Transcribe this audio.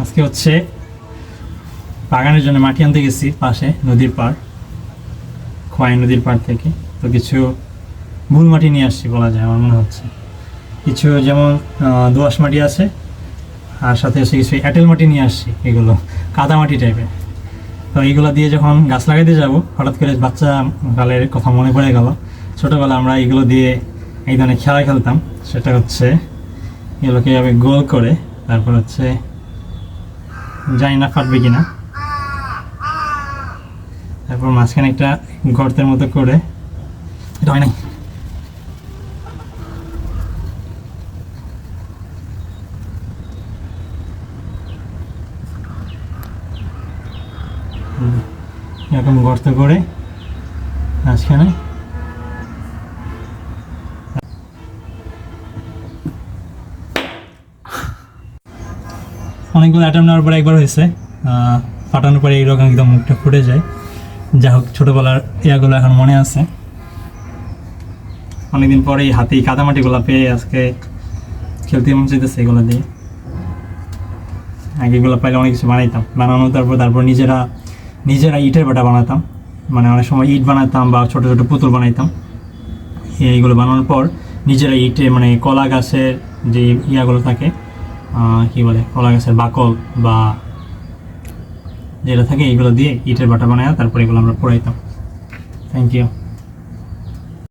আজকে হচ্ছে বাগানের জন্য মাটি আনতে গেছি পাশে, নদীর পাড়, খোয়াই নদীর পাড় থেকে। তো কিছু মূল মাটি নিয়ে আসছি বলা যায় আমার মনে হচ্ছে। কিছু যেমন দোআঁশ মাটি আছে, আর সাথে হচ্ছে কিছু এঁটেল মাটি নিয়ে আসছি, এগুলো কাদা মাটি টাইপের। তো এইগুলো দিয়ে যখন গাছ লাগাইতে যাব, হঠাৎ করে বাচ্চা কালের কথা মনে পড়ে গেল। ছোটোবেলা আমরা এগুলো দিয়ে এই ধরনের খেলা খেলতাম, সেটা হচ্ছে এগুলোকে গোল করে, তারপর হচ্ছে জানি না ফাটবে কিনা। তারপর মাঝখানে একটা গর্তের মতো করে। এটা হয় নাই? এরকম গর্ত করে মাঝখানে অনেকগুলো অ্যাটেম্প নেওয়ার পরে একবার হয়েছে। ফাটানোর পরে এইরকম একদম মুখটা ফুটে যায়। যা হোক, ছোটোবেলার ইয়াগুলো এখন মনে আছে। অনেকদিন পরে হাতে কাদামাটিগুলো পেয়ে আজকে খেলতে মন চাইতেছে এগুলো দিয়ে। আগে এগুলো পাইলে অনেক কিছু বানাইতাম। বানানো তারপর তারপর নিজেরা নিজেরা ইটের বাটা বানাতাম। মানে অনেক সময় ইট বানাতাম বা ছোটো ছোটো পুতুল বানাইতাম। এইগুলো বানানোর পর নিজেরা ইটে মানে কলা গাছের যে ইয়াগুলো থাকে কি বলে, কলা গাছের বাকল বা যেটা থাকে, এগুলো দিয়ে ইটের বাটা বানায় তারপরে এগুলো আমরা পড়াইতাম। Thank you